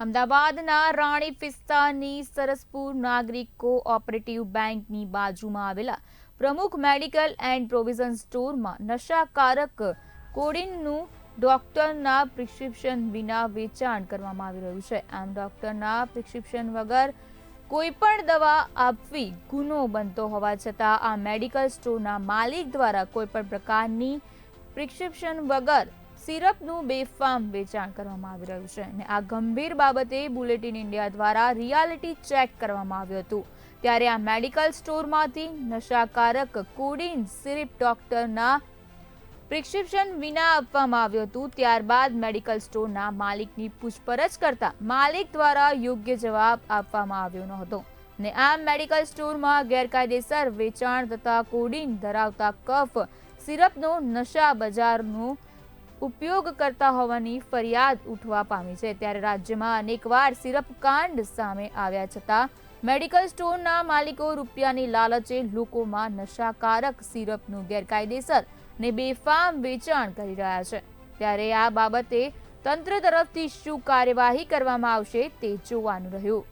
અમદાવાદના રાણી ફિસ્તાની સરસપુર નાગરિક કોઓપરેટિવ બેંકની બાજુમાં આવેલા પ્રમુખ મેડિકલ એન્ડ પ્રોવિઝન સ્ટોરમાં નશાકારક કોડિનનું ડોક્ટરના પ્રિસ્ક્રિપ્શન વિના વેચાણ કરવામાં આવી રહ્યું છે. આમ ડોક્ટરના પ્રિસ્ક્રિપ્શન વગર કોઈ પણ દવા આપવી ગુનો બનતો હોવા છતાં આ મેડિકલ સ્ટોરના માલિક દ્વારા કોઈ પણ પ્રકારની પ્રિસ્ક્રિપ્શન વગર સિરપનું બેફામ વેચાણ કરવામાં આવી રહ્યું છે અને આ ગંભીર બાબતે બુલેટિન ઇન્ડિયા દ્વારા રિયાલિટી ચેક કરવામાં આવ્યું હતું. ત્યારે આ મેડિકલ સ્ટોરમાંથી નશાકારક કોડિન સિરપ ડોક્ટરના પ્રિસ્ક્રિપ્શન વિના આપવામાં આવ્યું હતું. ત્યારબાદ મેડિકલ સ્ટોરના માલિકની પૂછપરછ કરતા માલિક દ્વારા યોગ્ય જવાબ આપવામાં આવ્યો ન હતો. ને આ મેડિકલ સ્ટોરમાં ગેરકાયદેસર વેચાણ તથા કોડિન ધરાવતા કફ, સિરપનો નશા બજારનો ઉપયોગ કરતા હોવાની ફરિયાદ ઉઠવા પામી છે. ત્યારે રાજ્યમાં અનેકવાર સિરપ કાંડ સામે આવ્યા છતાં મેડિકલ સ્ટોરના માલિકો રૂપિયાની લાલચે લોકોમાં નશાકારક સિરપનું ગેરકાયદેસર ને બેફામ વેચાણ કરી રહ્યા છે. ત્યારે આ બાબતે તંત્ર તરફથી શું કાર્યવાહી કરવામાં આવશે તે જોવાનું રહ્યું.